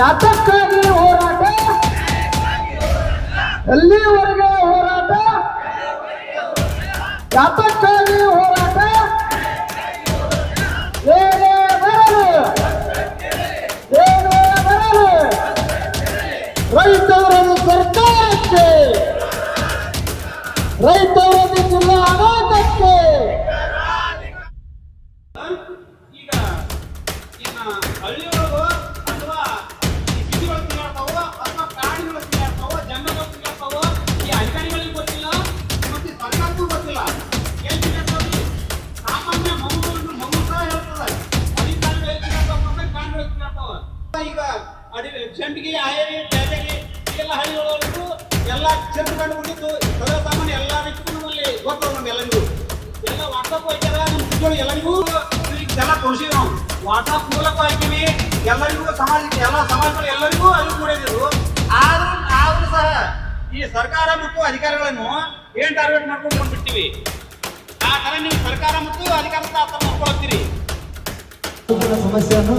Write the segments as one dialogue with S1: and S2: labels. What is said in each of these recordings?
S1: ಯಾತಕ್ಕಾಗಿ ಹೋರಾಟ. ಎಲ್ಲಿವರೆಗೆ ಹೋರಾಟ? ಯಾತಕ್ಕಾಗಿ ಹೋರಾಟ. ಏನೇ ಬರಲು ಏನೇ ಬರಲು ರೈತರನ್ನು ಸರ್ಕಾರಕ್ಕೆ ರೈತವರನ್ನು
S2: ಈಗ ಅಡಿ ಚೆಂಡಿಗೆ ಆಯರಿ ಟ್ಯಾಟರಿ ಇದೆಲ್ಲ ಹಳ್ಳಿಗಳವರೆಗೂ ಎಲ್ಲ ಚಂದ್ರ ಕಂಡು ಬಿಟ್ಟಿದ್ದು ಸರ್ವ ಸಾಮಾನ್ಯ ಎಲ್ಲ ವ್ಯಕ್ತಿಗೂ ನಮ್ಮಲ್ಲಿ ಗೊತ್ತದ ನಮ್ಗೆಲ್ಲರಿಗೂ ಎಲ್ಲ ವಾಟ್ಸಪ್ ಹೋಗ್ಯಾರ ನಮ್ಮ ಸುದ್ದಿಗಳು ಎಲ್ಲರಿಗೂ ಜನ ತೋರಿಸಿವಿ ನಾವು ವಾಟ್ಸಪ್ ಮೂಲಕ ಹಾಕಿವಿ ಎಲ್ಲರಿಗೂ ಸಮಾಜಕ್ಕೆ ಎಲ್ಲ ಸಮಾಜಗಳು ಎಲ್ಲರಿಗೂ ಅರಿವು ಮೂಡಿದ್ರು ಆದ್ರೂ ಆದ್ರೂ ಸಹ ಈ ಸರ್ಕಾರ ಮತ್ತು ಅಧಿಕಾರಿಗಳನ್ನು ಏನ್ ಟಾರ್ಗೆಟ್ ಮಾಡ್ಕೊಂಡು ಬಂದ್ಬಿಡ್ತೀವಿ ಆ ತರ ನೀವು ಸರ್ಕಾರ ಮತ್ತು ಅಧಿಕಾರದ ಅರ್ಥ ಮಾಡ್ಕೊಳ್ತೀರಿ
S3: ಸಮಸ್ಯೆಯನ್ನು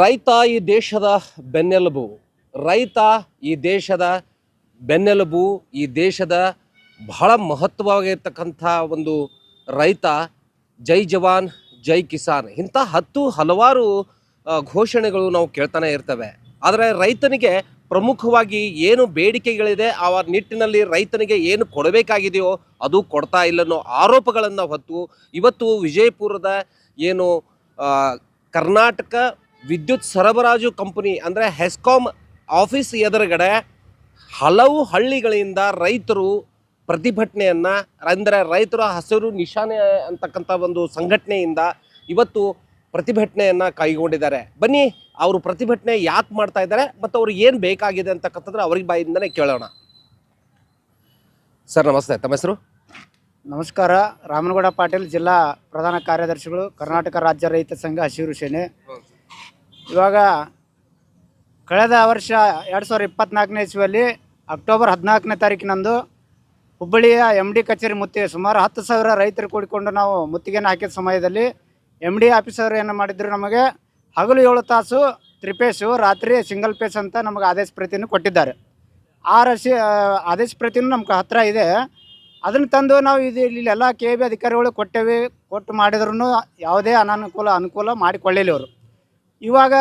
S4: ರೈತ ಈ ದೇಶದ ಬೆನ್ನೆಲುಬು, ರೈತ ಈ ದೇಶದ ಬೆನ್ನೆಲುಬು, ಈ ದೇಶದ ಬಹಳ ಮಹತ್ವವಾಗಿರ್ತಕ್ಕಂಥ ಒಂದು ರೈತ, ಜೈ ಜವಾನ್, ಜೈ ಕಿಸಾನ್. ಇಂಥ ಹತ್ತು ಹಲವಾರು ಘೋಷಣೆಗಳು ನಾವು ಕೇಳ್ತಾನೆ ಇರ್ತವೆ. ಆದರೆ ರೈತನಿಗೆ ಪ್ರಮುಖವಾಗಿ ಏನು ಬೇಡಿಕೆಗಳಿದೆ, ಆ ನಿಟ್ಟಿನಲ್ಲಿ ರೈತನಿಗೆ ಏನು ಕೊಡಬೇಕಾಗಿದೆಯೋ ಅದು ಕೊಡ್ತಾ ಇಲ್ಲ ಅನ್ನೋ ಆರೋಪಗಳನ್ನು ಹೊತ್ತು ಇವತ್ತು ವಿಜಯಪುರದ ಏನು ಕರ್ನಾಟಕ ವಿದ್ಯುತ್ ಸರಬರಾಜು ಕಂಪನಿ ಅಂದರೆ ಹೆಸ್ಕಾಮ್ ಆಫೀಸ್ ಎದುರುಗಡೆ ಹಲವು ಹಳ್ಳಿಗಳಿಂದ ರೈತರು ಪ್ರತಿಭಟನೆಯನ್ನು ಅಂದರೆ ರೈತರ ಹಸಿರು ನಿಶಾನೆ ಅಂತಕ್ಕಂಥ ಒಂದು ಸಂಘಟನೆಯಿಂದ ಇವತ್ತು ಪ್ರತಿಭಟನೆಯನ್ನು ಕೈಗೊಂಡಿದ್ದಾರೆ. ಬನ್ನಿ ಅವರು ಪ್ರತಿಭಟನೆ ಯಾಕೆ ಮಾಡ್ತಾ ಇದ್ದಾರೆ ಮತ್ತು ಅವ್ರಿಗೆ ಏನು ಬೇಕಾಗಿದೆ ಅಂತಕ್ಕಂಥದ್ದು ಅವ್ರಿಗೆ ಬಾಯಿಂದನೇ ಕೇಳೋಣ. ಸರ್ ನಮಸ್ತೆ. ತಮ್ಮ ಹೆಸರು?
S5: ನಮಸ್ಕಾರ. ರಾಮನಗೌಡ ಪಾಟೀಲ್ ಜಿಲ್ಲಾ ಪ್ರಧಾನ ಕಾರ್ಯದರ್ಶಿಗಳು ಕರ್ನಾಟಕ ರಾಜ್ಯ ರೈತ ಸಂಘ ಹಸಿರು ಸೇನೆ. ಇವಾಗ ಕಳೆದ ವರ್ಷ ಎರಡು ಸಾವಿರದ ಇಪ್ಪತ್ನಾಲ್ಕನೇ ಇಸ್ವಿಯಲ್ಲಿ ಅಕ್ಟೋಬರ್ ಹದಿನಾಲ್ಕನೇ ತಾರೀಕಿನಂದು ಹುಬ್ಬಳ್ಳಿಯ ಎಂ ಡಿ ಕಚೇರಿ ಮುತ್ತಿಗೆ ಸುಮಾರು ಹತ್ತು ಸಾವಿರ ರೈತರು ಕೂಡಿಕೊಂಡು ನಾವು ಮುತ್ತಿಗೆಯನ್ನು ಹಾಕಿದ ಸಮಯದಲ್ಲಿ ಎಂ ಡಿ ಆಫೀಸರ್ ಏನು ಮಾಡಿದ್ರು ನಮಗೆ ಹಗಲು ಏಳು ತಾಸು ತ್ರಿಪೇಸು, ರಾತ್ರಿ ಸಿಂಗಲ್ ಪೇಸ್ ಅಂತ ನಮಗೆ ಆದೇಶ ಪ್ರತಿಯನ್ನು ಕೊಟ್ಟಿದ್ದಾರೆ. ಆ ರಸಿ ಆದೇಶ ಪ್ರತಿನೂ ನಮ್ಗೆ ಹತ್ತಿರ ಇದೆ. ಅದನ್ನು ತಂದು ನಾವು ಇದು ಇಲ್ಲೆಲ್ಲ ಕೆ ಬಿ ಅಧಿಕಾರಿಗಳು ಕೊಟ್ಟೇವೆ, ಕೊಟ್ಟು ಮಾಡಿದ್ರು ಯಾವುದೇ ಅನಾನುಕೂಲ, ಅನುಕೂಲ ಮಾಡಿಕೊಳ್ಳಿಲ್ಲ ಅವರು ಇವಾಗ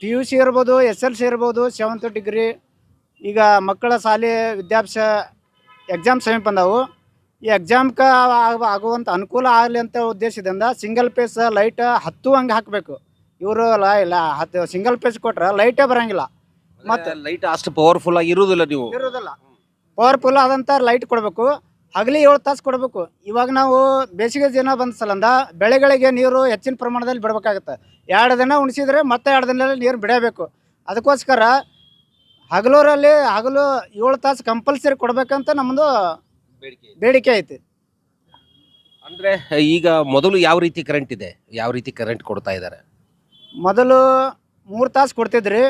S5: ಪಿ ಯು ಸಿ ಇರ್ಬೋದು ಎಸ್ ಎಲ್ ಸಿ ಇರ್ಬೋದು ಸೆವೆಂತ್ ಡಿಗ್ರಿ ಈಗ ಮಕ್ಕಳ ಶಾಲೆ ವಿದ್ಯಾಭ್ಯಾಸ ಎಕ್ಸಾಮ್ ಸಮೀಪ ಬಂದವು. ಈ ಎಕ್ಸಾಮ್ಗೆ ಆಗುವಂಥ ಅನುಕೂಲ ಆಗಲಿ ಅಂತ ಉದ್ದೇಶದಿಂದ ಸಿಂಗಲ್ ಪೇಸ್ ಲೈಟ್ ಹತ್ತು ಹಂಗೆ ಹಾಕಬೇಕು. ಇವರು ಇಲ್ಲ ಹತ್ತು ಸಿಂಗಲ್ ಪೇಸ್ ಕೊಟ್ರೆ ಲೈಟೇ ಬರೋಂಗಿಲ್ಲ.
S4: ಮತ್ತೆ ಲೈಟ್ ಅಷ್ಟು ಪವರ್ಫುಲ್ ಆಗಿ ಇರುವುದಿಲ್ಲ ನೀವು.
S5: ಇರೋದಿಲ್ಲ ಪವರ್ಫುಲ್ ಆದಂಥ ಲೈಟ್ ಕೊಡಬೇಕು. ಹಗಲಿ ಏಳು ತಾಸು ಕೊಡಬೇಕು. ಇವಾಗ ನಾವು ಬೇಸಿಗೆ ದಿನ ಬಂದ ಸಲಂದ ಬೆಳೆಗಳಿಗೆ ನೀರು ಹೆಚ್ಚಿನ ಪ್ರಮಾಣದಲ್ಲಿ ಬಿಡಬೇಕಾಗುತ್ತೆ. ಎರಡು ದಿನ ಉಣಿಸಿದ್ರೆ ಮತ್ತೆ ಎರಡು ದಿನದಲ್ಲಿ ನೀರು ಬಿಡಬೇಕು. ಅದಕ್ಕೋಸ್ಕರ ಹಗಲೂರಲ್ಲಿ ಹಗಲು ಏಳು ತಾಸು ಕಂಪಲ್ಸರಿ ಕೊಡಬೇಕಂತ ನಮ್ಮದು ಬೇಡಿಕೆ ಐತಿ.
S4: ಅಂದರೆ ಈಗ ಮೊದಲು ಯಾವ ರೀತಿ ಕರೆಂಟ್ ಇದೆ? ಯಾವ ರೀತಿ ಕರೆಂಟ್ ಕೊಡ್ತಾ ಇದ್ದಾರೆ
S5: ಮೊದಲು ಮೂರು ತಾಸು ಕೊಡ್ತಿದ್ರಿ.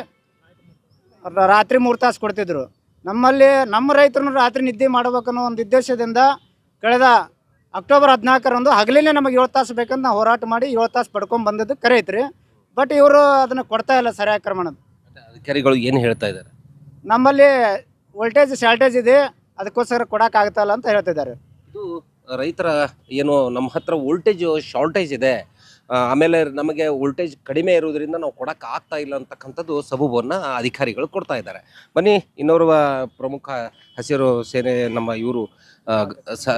S5: ರಾತ್ರಿ ಮೂರು ತಾಸು ಕೊಡ್ತಿದ್ರು. ನಮ್ಮಲ್ಲಿ ನಮ್ಮ ರೈತರು ರಾತ್ರಿ ನಿದ್ದೆ ಮಾಡಬೇಕನ್ನೋ ಒಂದು ಉದ್ದೇಶದಿಂದ ಕಳೆದ ಅಕ್ಟೋಬರ್ ಹದಿನಾಲ್ಕರಂದು ಹಗಲಿನೇ ನಮಗೆ ಏಳು ತಾಸು ಬೇಕಂತ ನಾವು ಹೋರಾಟ ಮಾಡಿ ಏಳು ತಾಸು ಪಡ್ಕೊಂಡು ಬಂದದ್ದು ಕರೆ ಐತ್ರಿ. ಬಟ್ ಇವರು ಅದನ್ನು ಕೊಡ್ತಾ ಇಲ್ಲ ಸರಿಯಾಗಿ ಕ್ರಮಣದ
S4: ಅಧಿಕಾರಿಗಳು ಏನು ಹೇಳ್ತಾ ಇದ್ದಾರೆ?
S5: ನಮ್ಮಲ್ಲಿ ವೋಲ್ಟೇಜ್ ಶಾರ್ಟೇಜ್ ಇದೆ. ಅದಕ್ಕೋಸ್ಕರ ಕೊಡೋಕ್ಕಾಗ್ತಾ ಇಲ್ಲ ಅಂತ ಹೇಳ್ತಿದ್ದಾರೆ
S4: ಇದು ರೈತರ ಏನು ನಮ್ಮ ಹತ್ರ ವೋಲ್ಟೇಜ್ ಶಾರ್ಟೇಜ್ ಇದೆ. ಆಮೇಲೆ ನಮಗೆ ವೋಲ್ಟೇಜ್ ಕಡಿಮೆ ಇರುವುದರಿಂದ ನಾವು ಕೊಡಕ್ಕೆ ಆಗ್ತಾ ಇಲ್ಲ ಅಂತಕ್ಕಂಥದ್ದು ಸಬೂಬನ್ನು ಅಧಿಕಾರಿಗಳು ಕೊಡ್ತಾ ಇದ್ದಾರೆ. ಬನ್ನಿ, ಇನ್ನೋರ್ವ ಪ್ರಮುಖ ಹಸಿರು ಸೇನೆ ನಮ್ಮ ಇವರು ಸ,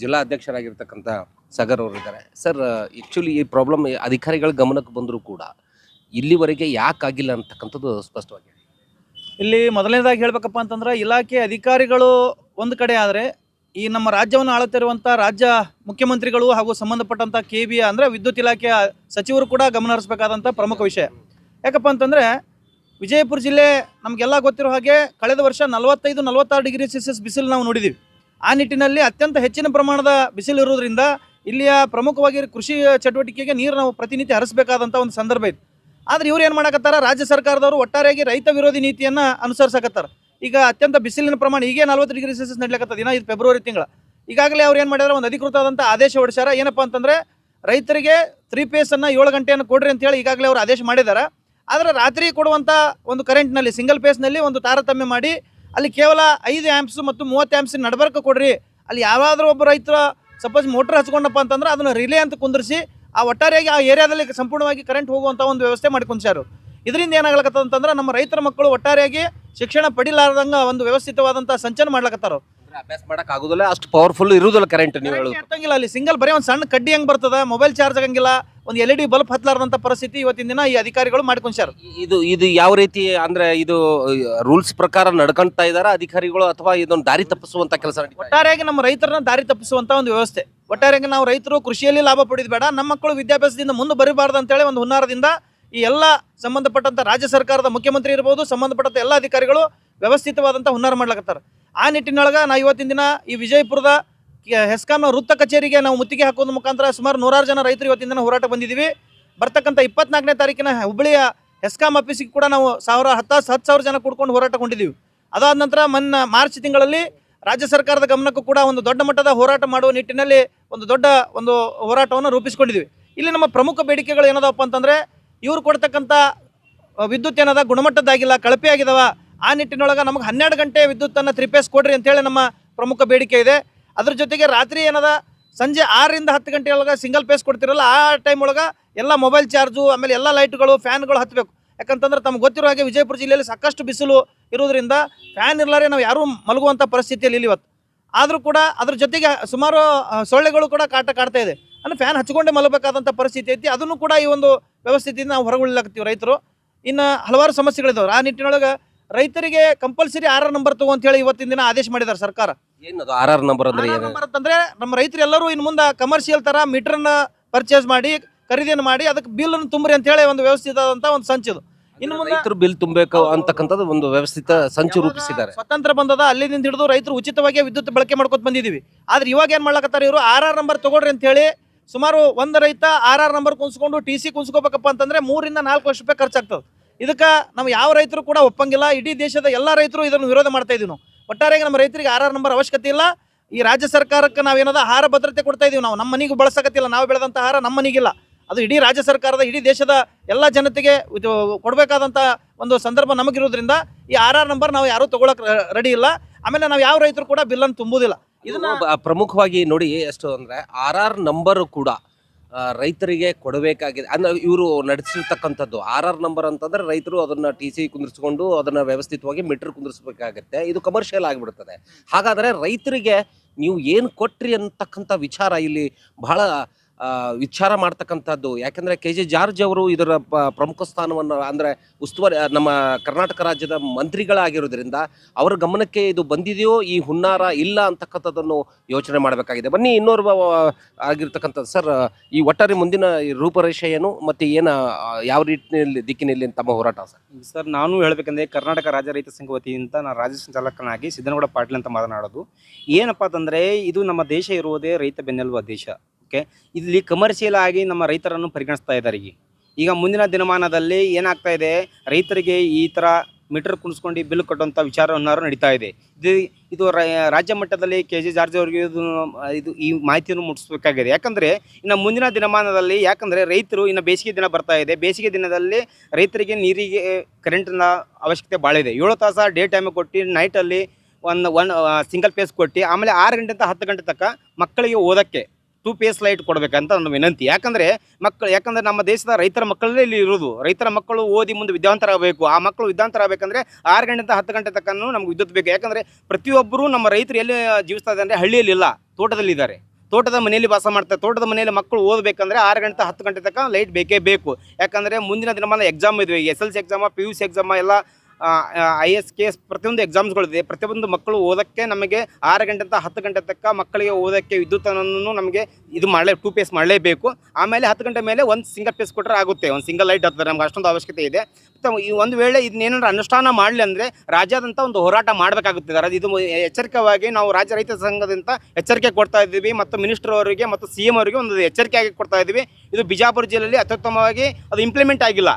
S4: ಜಿಲ್ಲಾ ಅಧ್ಯಕ್ಷರಾಗಿರ್ತಕ್ಕಂಥ ಸಗರ್ ಅವರು ಇದ್ದಾರೆ. ಸರ್ ಆ್ಯಕ್ಚುಲಿ ಈ ಪ್ರಾಬ್ಲಮ್ ಅಧಿಕಾರಿಗಳ ಗಮನಕ್ಕೆ ಬಂದರೂ ಕೂಡ ಇಲ್ಲಿವರೆಗೆ ಯಾಕಾಗಿಲ್ಲ ಅಂತಕ್ಕಂಥದ್ದು ಸ್ಪಷ್ಟವಾಗಿದೆ.
S6: ಇಲ್ಲಿ ಮೊದಲನೇದಾಗಿ ಹೇಳಬೇಕಪ್ಪ ಅಂತಂದ್ರೆ ಇಲಾಖೆ ಅಧಿಕಾರಿಗಳು ಒಂದು ಕಡೆ ಆದರೆ ಈ ನಮ್ಮ ರಾಜ್ಯವನ್ನು ಆಳುತ್ತಿರುವಂಥ ರಾಜ್ಯ ಮುಖ್ಯಮಂತ್ರಿಗಳು ಹಾಗೂ ಸಂಬಂಧಪಟ್ಟಂಥ ಕೆ ಬಿ ಅಂದರೆ ವಿದ್ಯುತ್ ಇಲಾಖೆಯ ಸಚಿವರು ಕೂಡ ಗಮನ ಪ್ರಮುಖ ವಿಷಯ. ಯಾಕಪ್ಪ ಅಂತಂದರೆ ವಿಜಯಪುರ ಜಿಲ್ಲೆ ನಮಗೆಲ್ಲ ಗೊತ್ತಿರೋ ಹಾಗೆ ಕಳೆದ ವರ್ಷ ನಲವತ್ತೈದು, ನಲವತ್ತಾರು ಡಿಗ್ರಿ ಸೆಲ್ಸಿಯಸ್ ಬಿಸಿಲು ನಾವು ನೋಡಿದ್ದೀವಿ ಆ ನಿಟ್ಟಿನಲ್ಲಿ ಅತ್ಯಂತ ಹೆಚ್ಚಿನ ಪ್ರಮಾಣದ ಬಿಸಿಲು ಇರೋದ್ರಿಂದ ಇಲ್ಲಿಯ ಪ್ರಮುಖವಾಗಿ ಕೃಷಿ ಚಟುವಟಿಕೆಗೆ ನೀರು ನಾವು ಪ್ರತಿನಿತ್ಯ ಹರಿಸಬೇಕಾದಂಥ ಒಂದು ಸಂದರ್ಭ ಇದೆ ಆದ್ರೆ ಇವ್ರು ಏನು ಮಾಡಕತ್ತಾರ? ರಾಜ್ಯ ಸರ್ಕಾರದವರು ಒಟ್ಟಾರೆಯಾಗಿ ರೈತ ವಿರೋಧಿ ನೀತಿಯನ್ನ ಅನುಸರಿಸಕತ್ತಾರ. ಈಗ ಅತ್ಯಂತ ಬಿಸಿಲಿನ ಪ್ರಮಾಣ ಈಗೇ ನಲ್ವತ್ತು ಡಿಗ್ರಿ ಸೆಲ್ಸಿಯಸ್ ನಡ್ಲಿಕತ್ತದ ದಿನ, ಇದು ಫೆಬ್ರವರಿ ತಿಂಗಳ. ಈಗಾಗಲೇ ಅವ್ರು ಏನು ಮಾಡಿದಾರೆ, ಒಂದು ಅಧಿಕೃತವಾದಂಥ ಆದೇಶ ಹೊಡಿಸ್ಯಾರ. ಏನಪ್ಪ ಅಂತಂದ್ರೆ, ರೈತರಿಗೆ ತ್ರೀ ಪೇಸನ್ನು ಏಳು ಗಂಟೆಯನ್ನು ಕೊಡ್ರಿ ಅಂತೇಳಿ ಈಗಾಗಲೇ ಅವರು ಆದೇಶ ಮಾಡಿದ್ದಾರೆ ಆದರೆ ರಾತ್ರಿ ಕೊಡುವಂಥ ಒಂದು ಕರೆಂಟ್ನಲ್ಲಿ ಸಿಂಗಲ್ ಪೇಸ್ನಲ್ಲಿ ಒಂದು ತಾರತಮ್ಯ ಮಾಡಿ, ಅಲ್ಲಿ ಕೇವಲ ಐದು ಆ್ಯಂಪ್ಸ್ ಮತ್ತು ಮೂವತ್ತು ಆ್ಯಂಪ್ಸ್ ನಡಬರ್ಕ ಕೊಡ್ರಿ. ಅಲ್ಲಿ ಯಾವಾದರೂ ಒಬ್ಬ ರೈತರ ಸಪೋಸ್ ಮೋಟ್ರ್ ಹಚ್ಕೊಂಡಪ್ಪ ಅಂತಂದ್ರೆ ಅದನ್ನು ರಿಲೇ ಅಂತ ಕುಂದಿರಿಸಿ, ಆ ಒಟ್ಟಾರೆಯಾಗಿ ಆ ಏರಿಯಾದಲ್ಲಿ ಸಂಪೂರ್ಣವಾಗಿ ಕರೆಂಟ್ ಹೋಗುವಂಥ ಒಂದು ವ್ಯವಸ್ಥೆ ಮಾಡಿ ಇದರಿಂದ ಏನಾಗ್ಲಕತ್ತದ ಅಂತಂದ್ರೆ ನಮ್ಮ ರೈತರ ಮಕ್ಕಳು ಒಟ್ಟಾರೆಯಾಗಿ ಶಿಕ್ಷಣ ಪಡಿಲಾರ್ದಂಗ ಒಂದು ವ್ಯವಸ್ಥಿತವಾದಂತಹ ಸಂಚನ ಮಾಡ್ಲಕತ್ತಾರ
S4: ಅಭ್ಯಾಸ ಮಾಡಕ್ ಆಗುದಿಲ್ಲ ಅಷ್ಟು ಪವರ್ಫುಲ್ ಇರುವುದಿಲ್ಲ ಕರೆಂಟ್ ನೀವು ಹೇಳೋದು.
S6: ಅಲ್ಲಿ. ಸಿಂಗಲ್ ಬರೀ ಒಂದು ಸಣ್ಣ ಕಡ್ಡಿ ಹೆಂಗ್ ಬರ್ತದ? ಮೊಬೈಲ್ ಚಾರ್ಜ್ ಆಗಂಗಿಲ್ಲ ಒಂದು ಎಲ್ ಇ ಡಿ ಬಲ್ಬ್ ಹತ್ಲಾರದಂತ ಪರಿಸ್ಥಿತಿ ಇವತ್ತಿನ ದಿನ ಈ ಅಧಿಕಾರಿಗಳು ಮಾಡ್ಕೊಂಡ್ಯಾರ
S4: ಇದು ಇದು ಯಾವ ರೀತಿ ಅಂದ್ರೆ ಇದು ರೂಲ್ಸ್ ಪ್ರಕಾರ ನಡ್ಕೊಂತ ಇದಾರ ಅಧಿಕಾರಿಗಳು ಅಥವಾ ಇದೊಂದು ದಾರಿ ತಪ್ಪಿಸುವಂತ ಕೆಲಸ
S6: ಒಟ್ಟಾರೆಯಾಗಿ ನಮ್ಮ ರೈತರನ್ನ ದಾರಿ ತಪ್ಪಿಸುವಂತ ಒಂದು ವ್ಯವಸ್ಥೆ. ಒಟ್ಟಾರೆಯಾಗಿ ನಾವು ರೈತರು ಕೃಷಿಯಲ್ಲಿ ಲಾಭ ಪಡೆಯೋದು ಬೇಡ ನಮ್ಮ ಮಕ್ಕಳು ವಿದ್ಯಾಭ್ಯಾಸದಿಂದ ಮುಂದೆ ಬರಬಾರ್ದು ಅಂತೇಳಿ ಒಂದು ಹುನ್ನಾರದಿಂದ ಈ ಎಲ್ಲ ಸಂಬಂಧಪಟ್ಟಂತ ರಾಜ್ಯ ಸರ್ಕಾರದ ಮುಖ್ಯಮಂತ್ರಿ ಇರ್ಬೋದು, ಸಂಬಂಧಪಟ್ಟಂತ ಎಲ್ಲ ಅಧಿಕಾರಿಗಳು ವ್ಯವಸ್ಥಿತವಾದಂಥ ಹುನ್ನಾರ ಮಾಡ್ಲಕತ್ತಾರ. ಆ ನಿಟ್ಟಿನೊಳಗೆ ನಾವು ಇವತ್ತಿನ ದಿನ ಈ ವಿಜಯಪುರದ ಹೆಸ್ಕಾಂನ ವೃತ್ತ ಕಚೇರಿಗೆ ನಾವು ಮುತ್ತಿಗೆ ಹಾಕೋದ್ರ ಮುಖಾಂತರ ಸುಮಾರು ನೂರಾರು ಜನ ರೈತರು ಇವತ್ತಿನ ದಿನ ಹೋರಾಟ ಬಂದಿದ್ದೀವಿ. ಬರ್ತಕ್ಕಂಥ ಇಪ್ಪತ್ನಾಲ್ಕನೇ ತಾರೀಕಿನ ಹುಬ್ಬಳ್ಳಿಯ ಹೆಸ್ಕಾಂ ಆಫೀಸಿಗೆ ಕೂಡ ನಾವು ಸಾವಿರ ಹತ್ತು ಹತ್ತು ಸಾವಿರ ಜನ ಕೂಡ್ಕೊಂಡು ಹೋರಾಟಗೊಂಡಿದ್ದೀವಿ ಅದಾದ ನಂತರ ಮೊನ್ನ ಮಾರ್ಚ್ ತಿಂಗಳಲ್ಲಿ ರಾಜ್ಯ ಸರ್ಕಾರದ ಗಮನಕ್ಕೂ ಕೂಡ ಒಂದು ದೊಡ್ಡ ಮಟ್ಟದ ಹೋರಾಟ ಮಾಡುವ ನಿಟ್ಟಿನಲ್ಲಿ ಒಂದು ದೊಡ್ಡ ಒಂದು ಹೋರಾಟವನ್ನು ರೂಪಿಸ್ಕೊಂಡಿದ್ದೀವಿ. ಇಲ್ಲಿ ನಮ್ಮ ಪ್ರಮುಖ ಬೇಡಿಕೆಗಳು ಏನದಪ್ಪ ಅಂತಂದ್ರೆ ಇವ್ರು ಕೊಡ್ತಕ್ಕಂಥ ವಿದ್ಯುತ್ ಏನದ, ಗುಣಮಟ್ಟದ್ದಾಗಿಲ್ಲ ಕಳಪೆ ಆಗಿದಾವ ಆ ನಿಟ್ಟಿನೊಳಗೆ ನಮಗೆ ಹನ್ನೆರಡು ಗಂಟೆ ವಿದ್ಯುತ್ತನ್ನು ತ್ರಿಪೇಸ್ ಕೊಡ್ರಿ ಅಂತೇಳಿ ನಮ್ಮ ಪ್ರಮುಖ ಬೇಡಿಕೆ ಇದೆ. ಅದ್ರ ಜೊತೆಗೆ ರಾತ್ರಿ ಏನದ, ಸಂಜೆ ಆರರಿಂದ ಹತ್ತು ಗಂಟೆ ಒಳಗೆ ಸಿಂಗಲ್ ಪೇಸ್ ಕೊಡ್ತಿರಲ್ಲ, ಆ ಟೈಮ್ ಒಳಗೆ ಎಲ್ಲ ಮೊಬೈಲ್ ಚಾರ್ಜು ಆಮೇಲೆ ಎಲ್ಲ ಲೈಟ್ಗಳು ಫ್ಯಾನ್ಗಳು ಹತ್ತಬೇಕು ಯಾಕಂತಂದ್ರೆ ತಮ್ಗೆ ಗೊತ್ತಿರೋ ಹಾಗೆ ವಿಜಯಪುರ ಜಿಲ್ಲೆಯಲ್ಲಿ ಸಾಕಷ್ಟು ಬಿಸಿಲು ಇರೋದ್ರಿಂದ ಫ್ಯಾನ್ ಇರ್ಲಾರೆ ನಾವು ಯಾರೂ ಮಲಗುವಂಥ ಪರಿಸ್ಥಿತಿಯಲ್ಲಿ ಇಲ್ಲಿ ಇವತ್ತು. ಆದರೂ ಕೂಡ ಅದ್ರ ಜೊತೆಗೆ ಸುಮಾರು ಸೊಳ್ಳೆಗಳು ಕೂಡ ಕಾಟ ಕಾಡ್ತಾ ಇದೆ. ಅಂದರೆ ಫ್ಯಾನ್ ಹಚ್ಕೊಂಡೇ ಮಲಗಬೇಕಾದಂಥ ಪರಿಸ್ಥಿತಿ ಐತಿ. ಅದನ್ನು ಕೂಡ ಈ ಒಂದು ವ್ಯವಸ್ಥೆಯಿಂದ ನಾವು ಹೊರಗುಳಿಲಾಗ್ತೀವಿ ರೈತರು. ಇನ್ನು ಹಲವಾರು ಸಮಸ್ಯೆಗಳಿದ್ದಾವೆ ಆ ನಿಟ್ಟಿನೊಳಗೆ ರೈತರಿಗೆ ಕಂಪಲ್ಸರಿ ಆರ್ ಆರ್ ನಂಬರ್ ತಗೋ ಅಂತ ಹೇಳಿ ಇವತ್ತಿನ ದಿನ ಆದೇಶ ಮಾಡಿದ್ದಾರೆ ಸರ್ಕಾರ.
S4: ಏನದು ಆರ್ ಆರ್ ನಂಬರ್ ಅಂದ್ರೆ
S6: ಅಂತಂದ್ರೆ ನಮ್ಮ ರೈತರು ಎಲ್ಲರೂ ಇನ್ನು ಮುಂದೆ ಕಮರ್ಷಿಯಲ್ ತರ ಮೀಟರ್ನ ಪರ್ಚೇಸ್ ಮಾಡಿ ಖರೀದಿಯನ್ನು ಮಾಡಿ ಅದಕ್ಕೆ ಬಿಲ್ ಅನ್ನು ತುಂಬ್ರಿ ಅಂತ ಹೇಳಿ ಒಂದು ವ್ಯವಸ್ಥಿತ ಒಂದು ಸಂಚಿದು ಇನ್ನು ಮುಂದೆ
S4: ರೈತರು ಬಿಲ್ ತುಂಬಬೇಕು ಅಂತಕ್ಕಂಥದ್ದು ಒಂದು ವ್ಯವಸ್ಥಿತ ಸಂಚು ರೂಪಿಸಿದ್ದಾರೆ.
S6: ಸ್ವತಂತ್ರ ಬಂದದ ಅಲ್ಲಿಂದ ಹಿಡಿದು ರೈತರು ಉಚಿತವಾಗಿ ವಿದ್ಯುತ್ ಬಳಕೆ ಮಾಡ್ಕೊತ ಬಂದಿದ್ದೀವಿ ಆದ್ರೆ ಇವಾಗ ಏನ್ ಮಾಡ್ಲಕತ್ತಾರ ಇವರು? ಆರ್ ಆರ್ ನಂಬರ್ ತಗೊಳ್ರಿ ಅಂತ ಹೇಳಿ ಸುಮಾರು ಒಂದು ರೈತ ಆರ್ ಆರ್ ನಂಬರ್ ಕುಂಸ್ಕೊಂಡು ಟಿ ಸಿ ಕುಂಸ್ಕೋಬೇಕಪ್ಪ ಅಂತಂದ್ರೆ ಮೂರಿಂದ ನಾಲ್ಕು ಲಕ್ಷ ರೂಪಾಯಿ ಖರ್ಚಾಗ್ತದೆ. ಇದಕ್ಕೆ ನಾವು ಯಾವ ರೈತರು ಕೂಡ ಒಪ್ಪಂಗಿಲ್ಲ. ಇಡೀ ದೇಶದ ಎಲ್ಲ ರೈತರು ಇದನ್ನು ವಿರೋಧ ಮಾಡ್ತಾ ಇದೀವಿ ನಾವು. ಒಟ್ಟಾರೆಯಾಗಿ ನಮ್ಮ ರೈತರಿಗೆ ಆರ್ ಆರ್ ನಂಬರ್ ಅವಶ್ಯಕತೆ ಇಲ್ಲ. ಈ ರಾಜ್ಯ ಸರ್ಕಾರಕ್ಕೆ ನಾವೇನದ ಆಹಾರ ಭದ್ರತೆ ಕೊಡ್ತಾ ಇದೀವಿ ನಾವು. ನಮ್ಮ ಮನೆಗೂ ಬಳಸಕತ್ತಿಲ್ಲ. ನಾವು ಬೆಳೆದಂಥ ಆಹಾರ ನಮ್ಮ ಮನೆಗಿಲ್ಲ. ಅದು ಇಡೀ ರಾಜ್ಯ ಸರ್ಕಾರದ, ಇಡೀ ದೇಶದ ಎಲ್ಲ ಜನತೆಗೆ ಕೊಡಬೇಕಾದಂಥ ಒಂದು ಸಂದರ್ಭ ನಮಗಿರೋದ್ರಿಂದ ಈ ಆರ್ ಆರ್ ನಂಬರ್ ನಾವು ಯಾರೂ ತಗೊಳಕ್ ರೆಡಿ ಇಲ್ಲ. ಆಮೇಲೆ ನಾವು ಯಾವ ರೈತರು ಕೂಡ ಬಿಲ್ಲನ್ನು ತುಂಬುವುದಿಲ್ಲ ಇದನ್ನು
S4: ಪ್ರಮುಖವಾಗಿ ನೋಡಿ ಎಷ್ಟು ಅಂದರೆ ಆರ್ ಆರ್ ನಂಬರು ಕೂಡ ರೈತರಿಗೆ ಕೊಡಬೇಕಾಗಿದೆ. ಅಂದ್ರೆ ಇವರು ನಡೆಸಿರ್ತಕ್ಕಂಥದ್ದು ಆರ್ ಆರ್ ನಂಬರ್ ಅಂತಂದ್ರೆ ರೈತರು ಅದನ್ನ ಟಿ ಸಿ ಕುಂದಿರಿಸ್ಕೊಂಡು ಅದನ್ನ ವ್ಯವಸ್ಥಿತವಾಗಿ ಮೀಟರ್ ಕುಂದಿರಿಸಬೇಕಾಗತ್ತೆ. ಇದು ಕಮರ್ಷಿಯಲ್ ಆಗಿಬಿಡ್ತದೆ. ಹಾಗಾದರೆ ರೈತರಿಗೆ ನೀವು ಏನು ಕೊಟ್ರಿ ಅಂತಕ್ಕಂಥ ವಿಚಾರ ಇಲ್ಲಿ ಬಹಳ ವಿಚಾರ ಮಾಡ್ತಕ್ಕಂಥದ್ದು. ಯಾಕೆಂದರೆ ಕೆ ಜೆ ಜಾರ್ಜ್ ಅವರು ಇದರ ಪ್ರಮುಖ ಸ್ಥಾನವನ್ನು ಅಂದರೆ ಉಸ್ತುವಾರಿ, ನಮ್ಮ ಕರ್ನಾಟಕ ರಾಜ್ಯದ ಮಂತ್ರಿಗಳಾಗಿರೋದ್ರಿಂದ ಅವರ ಗಮನಕ್ಕೆ ಇದು ಬಂದಿದೆಯೋ, ಈ ಹುನ್ನಾರ ಇಲ್ಲ ಅಂತಕ್ಕಂಥದ್ದನ್ನು ಯೋಚನೆ ಮಾಡಬೇಕಾಗಿದೆ. ಬನ್ನಿ, ಇನ್ನೋರ್ವ ಆಗಿರ್ತಕ್ಕಂಥದ್ದು. ಸರ್, ಈ ಒಟ್ಟಾರೆ ಮುಂದಿನ ರೂಪರೇಷೆ ಏನು, ಮತ್ತು ಏನು ಯಾವ ರೀತಿಯಲ್ಲಿ, ದಿಕ್ಕಿನಲ್ಲಿ ತಮ್ಮ ಹೋರಾಟ ಸರ್?
S7: ಸರ್, ನಾನು ಹೇಳಬೇಕಂದ್ರೆ ಕರ್ನಾಟಕ ರಾಜ್ಯ ರೈತ ಸಂಘ ವತಿಯಿಂದ ನಾನು ರಾಜ್ಯ ಸಂಚಾಲಕನಾಗಿ ಸಿದ್ದನಗೌಡ ಪಾಟೀಲ್ ಅಂತ ಮಾತನಾಡೋದು. ಏನಪ್ಪ ಅಂತಂದರೆ, ಇದು ನಮ್ಮ ದೇಶ ಇರುವುದೇ ರೈತ ಬೆನ್ನೆಲುಬ ದೇಶ. ಓಕೆ? ಇಲ್ಲಿ ಕಮರ್ಷಿಯಲ್ ಆಗಿ ನಮ್ಮ ರೈತರನ್ನು ಪರಿಗಣಿಸ್ತಾ ಇದ್ದಾರೆ ಈಗ. ಮುಂದಿನ ದಿನಮಾನದಲ್ಲಿ ಏನಾಗ್ತಾ ಇದೆ? ರೈತರಿಗೆ ಈ ಥರ ಮೀಟರ್ ಕುಣಿಸ್ಕೊಂಡು ಬಿಲ್ ಕಟ್ಟುವಂಥ ವಿಚಾರವನ್ನು ನಡೀತಾ ಇದೆ. ಇದು ಇದು ರಾಜ್ಯ ಮಟ್ಟದಲ್ಲಿ ಕೆ ಜಿ ಜಾರ್ಜ್ ಅವರಿಗೆ ಇದು ಇದು ಈ ಮಾಹಿತಿಯನ್ನು ಮುಟ್ಟಿಸ್ಬೇಕಾಗಿದೆ. ಯಾಕಂದರೆ ಇನ್ನು ಮುಂದಿನ ದಿನಮಾನದಲ್ಲಿ, ಯಾಕಂದರೆ ರೈತರು ಇನ್ನು ಬೇಸಿಗೆ ದಿನ ಬರ್ತಾ ಇದೆ. ಬೇಸಿಗೆ ದಿನದಲ್ಲಿ ರೈತರಿಗೆ ನೀರಿಗೆ ಕರೆಂಟಿನ ಅವಶ್ಯಕತೆ ಭಾಳ ಇದೆ. ಏಳು ತಾಸು ಡೇ ಟೈಮ್ ಕೊಟ್ಟು ನೈಟಲ್ಲಿ ಒಂದು ಒನ್ ಸಿಂಗಲ್ ಪೇಸ್ ಕೊಟ್ಟು ಆಮೇಲೆ ಆರು ಗಂಟೆಯಿಂದ ಹತ್ತು ಗಂಟೆ ತನಕ ಮಕ್ಕಳಿಗೆ ಓದೋಕ್ಕೆ ಟೂ ಪೇಸ್ ಲೈಟ್ ಕೊಡಬೇಕಂತ ಒಂದು ವಿನಂತಿ. ಯಾಕಂದರೆ ಮಕ್ಕಳು ಯಾಕಂದರೆ ನಮ್ಮ ದೇಶದ ರೈತರ ಮಕ್ಕಳಲ್ಲೇ ಇಲ್ಲಿ ಇರೋದು. ರೈತರ ಮಕ್ಕಳು ಓದಿ ಮುಂದೆ ವಿದ್ಯಾವಂತರಾಗಬೇಕು ಆ ಮಕ್ಕಳು ವಿದ್ಯಾವಂತರಾಗಬೇಕಂದ್ರೆ ಆರು ಗಂಟೆಯಿಂದ ಹತ್ತು ಗಂಟೆ ತನಕ ನಮ್ಗೆ ವಿದ್ಯುತ್ ಬೇಕು. ಯಾಕಂದರೆ ಪ್ರತಿಯೊಬ್ಬರು ನಮ್ಮ ರೈತರು ಎಲ್ಲಿ ಜೀವಿಸ್ತಾ ಇದ್ದಾರೆ ಅಂದರೆ ಹಳ್ಳಿಯಲ್ಲಿ ಇಲ್ಲ ತೋಟದಲ್ಲಿದ್ದಾರೆ ತೋಟದ ಮನೆಯಲ್ಲಿ ವಾಸ ಮಾಡ್ತಾರೆ. ತೋಟದ ಮನೆಯಲ್ಲಿ ಮಕ್ಕಳು ಓದಬೇಕಂದ್ರೆ ಆರು ಗಂಟೆ ಹತ್ತು ಗಂಟೆ ತನಕ ಲೈಟ್ ಬೇಕೇ ಬೇಕು. ಯಾಕಂದರೆ ಮುಂದಿನ ದಿನಮಾನ ಎಕ್ಸಾಮ್ ಇದ್ವಿ. S L C exam P U C exam ಎಲ್ಲ ಐ ಎಸ್ ಕೆ ಎಸ್ ಪ್ರತಿಯೊಂದು ಎಕ್ಸಾಮ್ಸ್ಗಳಿದೆ ಪ್ರತಿಯೊಂದು ಮಕ್ಕಳು ಓದೋಕ್ಕೆ ನಮಗೆ ಆರು ಗಂಟೆ ಅಂತ ಹತ್ತು ಗಂಟೆ ತಕ್ಕ ಮಕ್ಕಳಿಗೆ ಓದೋಕ್ಕೆ ವಿದ್ಯುತ್ತನ್ನು ನಮಗೆ ಇದು ಮಾಡಲೇ ಟೂ ಪೇಸ್ ಮಾಡಲೇಬೇಕು. ಆಮೇಲೆ ಹತ್ತು ಗಂಟೆ ಮೇಲೆ ಒಂದು ಸಿಂಗಲ್ ಪೇಸ್ ಕೊಟ್ಟರೆ ಆಗುತ್ತೆ. ಒಂದು ಸಿಂಗಲ್ ಲೈಟ್ ಹತ್ತದೆ ನಮ್ಗೆ ಅಷ್ಟೊಂದು ಅವಶ್ಯಕತೆ ಇದೆ. ಈ ಒಂದು ವೇಳೆ ಇದನ್ನೇನಾದ್ರು ಅನುಷ್ಠಾನ ಮಾಡಲಿ ಅಂದರೆ ರಾಜ್ಯಾದ್ಯಂತ ಒಂದು ಹೋರಾಟ ಮಾಡಬೇಕಾಗುತ್ತೆ ಇದು ಎಚ್ಚರಿಕೆವಾಗಿ ನಾವು ರಾಜ್ಯ ರೈತ ಸಂಘದಿಂದ ಎಚ್ಚರಿಕೆ ಕೊಡ್ತಾ ಇದ್ದೀವಿ. ಮತ್ತು ಮಿನಿಸ್ಟರ್ ಅವರಿಗೆ ಮತ್ತು ಸಿ ಎಂ ಅವರಿಗೆ ಒಂದು ಎಚ್ಚರಿಕೆಯಾಗಿ ಕೊಡ್ತಾ ಇದ್ದೀವಿ. ಇದು ಬಿಜಾಪುರ ಜಿಲ್ಲೆಯಲ್ಲಿ ಅತ್ಯುತ್ತಮವಾಗಿ ಅದು ಇಂಪ್ಲಿಮೆಂಟ್ ಆಗಿಲ್ಲ.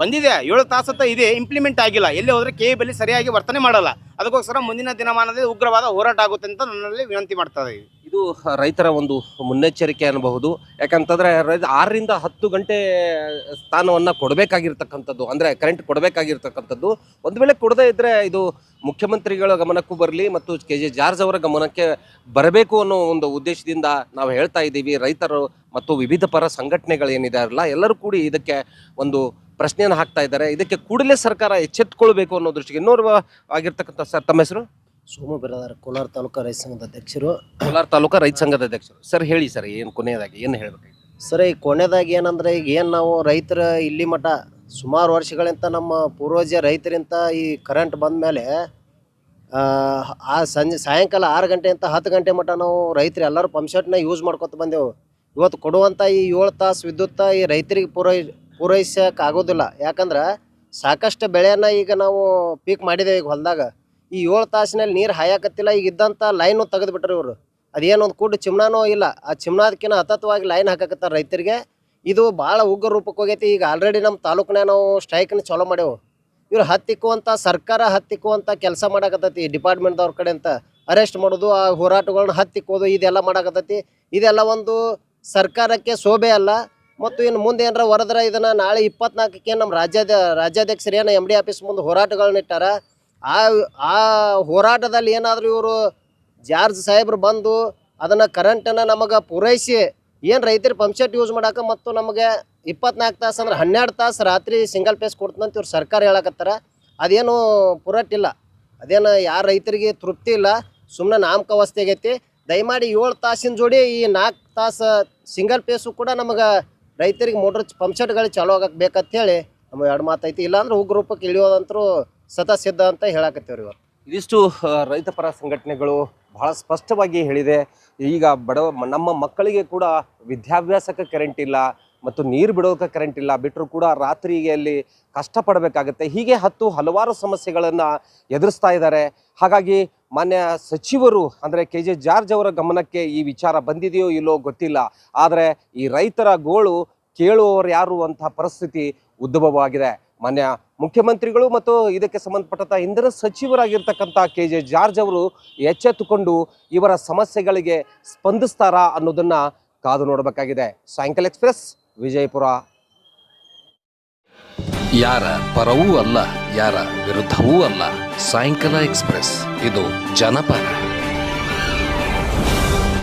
S7: ಬಂದಿದೆ. ಏಳು ತಾಸತ್ತ ಇದೆ ಇಂಪ್ಲಿಮೆಂಟ್ ಆಗಿಲ್ಲ. ಎಲ್ಲಿ ಹೋದ್ರೆ ಕೆ ಬಲ್ಲಿ ಸರಿಯಾಗಿ ವರ್ತನೆ ಮಾಡಲ್ಲ. ಅದಕ್ಕೋಸ್ಕರ ಮುಂದಿನ ದಿನಮಾನದಲ್ಲಿ ಉಗ್ರವಾದ ಹೋರಾಟ ಆಗುತ್ತೆ ಅಂತ ನನ್ನಲ್ಲಿ ವಿನಂತಿ ಮಾಡ್ತಾ ಇದ್ದೀವಿ
S4: ಇದು ರೈತರ ಒಂದು ಮುನ್ನೆಚ್ಚರಿಕೆ ಅನ್ನಬಹುದು. ಯಾಕಂತಂದ್ರೆ ರೈತ ಆರರಿಂದ ಹತ್ತು ಗಂಟೆ ಸ್ಥಾನವನ್ನು ಕೊಡಬೇಕಾಗಿರ್ತಕ್ಕಂಥದ್ದು, ಅಂದ್ರೆ ಕರೆಂಟ್ ಕೊಡಬೇಕಾಗಿರ್ತಕ್ಕಂಥದ್ದು, ಒಂದು ವೇಳೆ ಕೊಡದೇ ಇದ್ದರೆ ಇದು ಮುಖ್ಯಮಂತ್ರಿಗಳ ಗಮನಕ್ಕೂ ಬರಲಿ ಮತ್ತು ಕೆ ಜೆ ಜಾರ್ಜ್ ಅವರ ಗಮನಕ್ಕೆ ಬರಬೇಕು ಅನ್ನೋ ಒಂದು ಉದ್ದೇಶದಿಂದ ನಾವು ಹೇಳ್ತಾ ಇದ್ದೀವಿ. ರೈತರು ಮತ್ತು ವಿವಿಧ ಪರ ಸಂಘಟನೆಗಳು ಅಲ್ಲ, ಎಲ್ಲರೂ ಕೂಡಿ ಇದಕ್ಕೆ ಒಂದು ಪ್ರಶ್ನೆಯನ್ನು ಹಾಕ್ತಾ ಇದ್ದಾರೆ. ಇದಕ್ಕೆ ಕೂಡಲೇ ಸರ್ಕಾರ ಎಚ್ಚೆತ್ತುಕೊಳ್ಬೇಕು ಅನ್ನೋ ದೃಷ್ಟಿಗೆ ಇನ್ನೋರ್ವ ಆಗಿರ್ತಕ್ಕಂಥ ಸರ್, ತಮ್ಮ ಹೆಸರು?
S3: ಸೋಮು ಬಿರಾದಾರ ಕೋಲಾರ ತಾಲೂಕು ರೈತ ಸಂಘದ ಅಧ್ಯಕ್ಷರು.
S4: ಕೋಲಾರ ತಾಲೂಕಾ ರೈತ ಸಂಘದ ಅಧ್ಯಕ್ಷರು. ಸರ್ ಹೇಳಿ ಸರ್ ಏನು ಕೊನೆಯದಾಗಿ ಏನು ಹೇಳ್ಬೇಕು?
S3: ಸರ್ ಈ ಕೊನೆದಾಗಿ ಏನಂದ್ರೆ ಈಗ ಏನು ನಾವು ರೈತರ ಇಲ್ಲಿ ಮಠ ಸುಮಾರು ವರ್ಷಗಳಿಂದ ನಮ್ಮ ಪೂರ್ವಜ ರೈತರಿಂದ ಈ ಕರೆಂಟ್ ಬಂದ ಮೇಲೆ ಆ ಸಂಜೆ ಸಾಯಂಕಾಲ ಆರು ಗಂಟೆಯಿಂದ ಹತ್ತು ಗಂಟೆ ಮಟ್ಟ ನಾವು ರೈತರು ಎಲ್ಲರೂ ಪಂಪ್ಸೆಟ್ನ ಯೂಸ್ ಮಾಡ್ಕೊತ ಬಂದೆವು. ಇವತ್ತು ಕೊಡುವಂಥ ಈ ಏಳು ತಾಸು ವಿದ್ಯುತ್ ಈ ರೈತರಿಗೆ ಪೂರೈ ಪೂರೈಸಕ್ಕೆ ಆಗೋದಿಲ್ಲ. ಯಾಕಂದ್ರೆ ಸಾಕಷ್ಟು ಬೆಳೆಯನ್ನು ಈಗ ನಾವು ಪೀಕ್ ಮಾಡಿದ್ದೇವೆ ಈಗ ಹೊಲದಾಗ. ಈ ಏಳು ತಾಸಿನಲ್ಲಿ ನೀರು ಹಾಯಕತ್ತಿಲ್ಲ. ಈಗ ಇದ್ದಂಥ ಲೈನು ತೆಗೆದುಬಿಟ್ರು ಇವರು. ಅದೇನೊಂದು ಕೂಡು ಚಿಮ್ನಾನೂ ಇಲ್ಲ. ಆ ಚಿಮ್ನಾದಕ್ಕಿಂತ ಹತ್ತತ್ವವಾಗಿ ಲೈನ್ ಹಾಕಕತ್ತಾರ ರೈತರಿಗೆ. ಇದು ಭಾಳ ಉಗ್ರ ರೂಪಕ್ಕೆ ಹೋಗೈತಿ. ಈಗ ಆಲ್ರೆಡಿ ನಮ್ಮ ತಾಲೂಕಿನಾಗ ನಾವು ಸ್ಟ್ರೈಕ್ನ ಚಾಲೂ ಮಾಡೇವು. ಇವ್ರು ಹತ್ತಿಕ್ಕುವಂಥ ಸರ್ಕಾರ ಹತ್ತಿಕ್ಕುವಂಥ ಕೆಲಸ ಮಾಡಕತ್ತೈತಿ. ಡಿಪಾರ್ಟ್ಮೆಂಟ್ದವ್ರ ಕಡೆ ಅಂತ ಅರೆಸ್ಟ್ ಮಾಡೋದು, ಆ ಹೋರಾಟಗಳನ್ನ ಹತ್ತಿಕ್ಕೋದು, ಇದೆಲ್ಲ ಮಾಡಕತ್ತೈತಿ. ಇದೆಲ್ಲ ಒಂದು ಸರ್ಕಾರಕ್ಕೆ ಶೋಭೆ ಅಲ್ಲ. ಮತ್ತು ಇನ್ನು ಮುಂದೆ ಏನಾರ ಹೊರದ್ರೆ ಇದನ್ನು ನಾಳೆ ಇಪ್ಪತ್ನಾಲ್ಕಕ್ಕೆ ನಮ್ಮ ರಾಜ್ಯದ, ರಾಜ್ಯಾಧ್ಯಕ್ಷರು ಏನು ಎಂ ಡಿ ಆಫೀಸ್ ಮುಂದೆ ಹೋರಾಟಗಳನ್ನ ಇಟ್ಟಾರ. ಆ ಆ ಹೋರಾಟದಲ್ಲಿ ಏನಾದರೂ ಇವರು ಜಾರ್ಜ್ ಸಾಹೇಬ್ರು ಬಂದು ಅದನ್ನು ಕರೆಂಟನ್ನು ನಮಗೆ ಪೂರೈಸಿ ಏನು ರೈತರು ಪಂಪ್ಸೆಟ್ ಯೂಸ್ ಮಾಡಕ್ಕೆ ಮತ್ತು ನಮಗೆ ಇಪ್ಪತ್ನಾಲ್ಕು ತಾಸು ಅಂದ್ರೆ ಹನ್ನೆರಡು ತಾಸು ರಾತ್ರಿ ಸಿಂಗಲ್ ಪೇಸ್ ಕೊಡ್ತಂತ ಇವ್ರು ಸರ್ಕಾರ ಹೇಳಕತ್ತಾರ. ಅದೇನು ಪುರಟ್ಟಿಲ್ಲ ಅದೇನು ಯಾರ ರೈತರಿಗೆ ತೃಪ್ತಿ ಇಲ್ಲ. ಸುಮ್ಮನೆ ನಾಮಕಾವಸ್ಥೆ ಆಗೈತಿ. ದಯಮಾಡಿ ಏಳು ತಾಸಿನ ಜೋಡಿ ಈ ನಾಲ್ಕು ತಾಸು ಸಿಂಗಲ್ ಪೇಸು ಕೂಡ ನಮಗೆ ರೈತರಿಗೆ ಮೋಟ್ರ್ ಪಂಪ್ಸೆಟ್ಗಳು ಚಾಲೂ ಆಗಕ್ಕೆ ಬೇಕಂತ ಹೇಳಿ ನಮ್ಮ ಎರಡು ಮಾತೈತಿ ಇಲ್ಲಾಂದ್ರೆ ಉಗ್ರ ರೂಪಕ್ಕೆ ಇಳಿಯೋದಂತರೂ ಸತ ಸಿದ್ಧ ಅಂತ ಹೇಳಕತ್ತೇವ್ರಿ ಇವತ್ತು
S4: ಇದಿಷ್ಟು ರೈತಪರ ರೈತ ಪರ ಸಂಘಟನೆಗಳು ಬಹಳ ಸ್ಪಷ್ಟವಾಗಿ ಹೇಳಿದೆ. ಈಗ ಬಡವ ನಮ್ಮ ಮಕ್ಕಳಿಗೆ ಕೂಡ ವಿದ್ಯಾಭ್ಯಾಸಕ್ಕೆ ಕರೆಂಟ್ ಇಲ್ಲ ಮತ್ತು ನೀರು ಬಿಡೋಕೆ ಕರೆಂಟ್ ಇಲ್ಲ. ಬಿಟ್ಟರು ಕೂಡ ರಾತ್ರಿಗೆ ಅಲ್ಲಿ ಕಷ್ಟಪಡಬೇಕಾಗತ್ತೆ. ಹೀಗೆ ಹತ್ತು ಹಲವಾರು ಸಮಸ್ಯೆಗಳನ್ನು ಎದುರಿಸ್ತಾ ಇದ್ದಾರೆ. ಹಾಗಾಗಿ ಮಾನ್ಯ ಸಚಿವರು, ಅಂದರೆ ಕೆ ಜೆ ಜಾರ್ಜ್ ಅವರ ಗಮನಕ್ಕೆ ಈ ವಿಚಾರ ಬಂದಿದೆಯೋ ಇಲ್ಲೋ ಗೊತ್ತಿಲ್ಲ. ಆದರೆ ಈ ರೈತರ ಗೋಳು ಕೇಳುವವರು ಯಾರು ಅಂತ ಪರಿಸ್ಥಿತಿ ಉದ್ಭವವಾಗಿದೆ. ಮಾನ್ಯ ಮುಖ್ಯಮಂತ್ರಿಗಳು ಮತ್ತು ಇದಕ್ಕೆ ಸಂಬಂಧಪಟ್ಟಂಥ ಇಂಧನ ಸಚಿವರಾಗಿರ್ತಕ್ಕಂಥ ಕೆ ಜೆ ಜಾರ್ಜ್ ಅವರು ಎಚ್ಚೆತ್ತುಕೊಂಡು ಇವರ ಸಮಸ್ಯೆಗಳಿಗೆ ಸ್ಪಂದಿಸ್ತಾರಾ ಅನ್ನೋದನ್ನ ಕಾದು ನೋಡಬೇಕಾಗಿದೆ. ಸಾಯಂಕಾಲ ಎಕ್ಸ್ಪ್ರೆಸ್, ವಿಜಯಪುರ.
S8: ಯಾರ ಪರವೂ ಅಲ್ಲ, ಯಾರ ವಿರುದ್ಧವೂ ಅಲ್ಲ. ಸಾಯಂಕಾಲ ಎಕ್ಸ್ಪ್ರೆಸ್, ಇದು ಜನಪರ.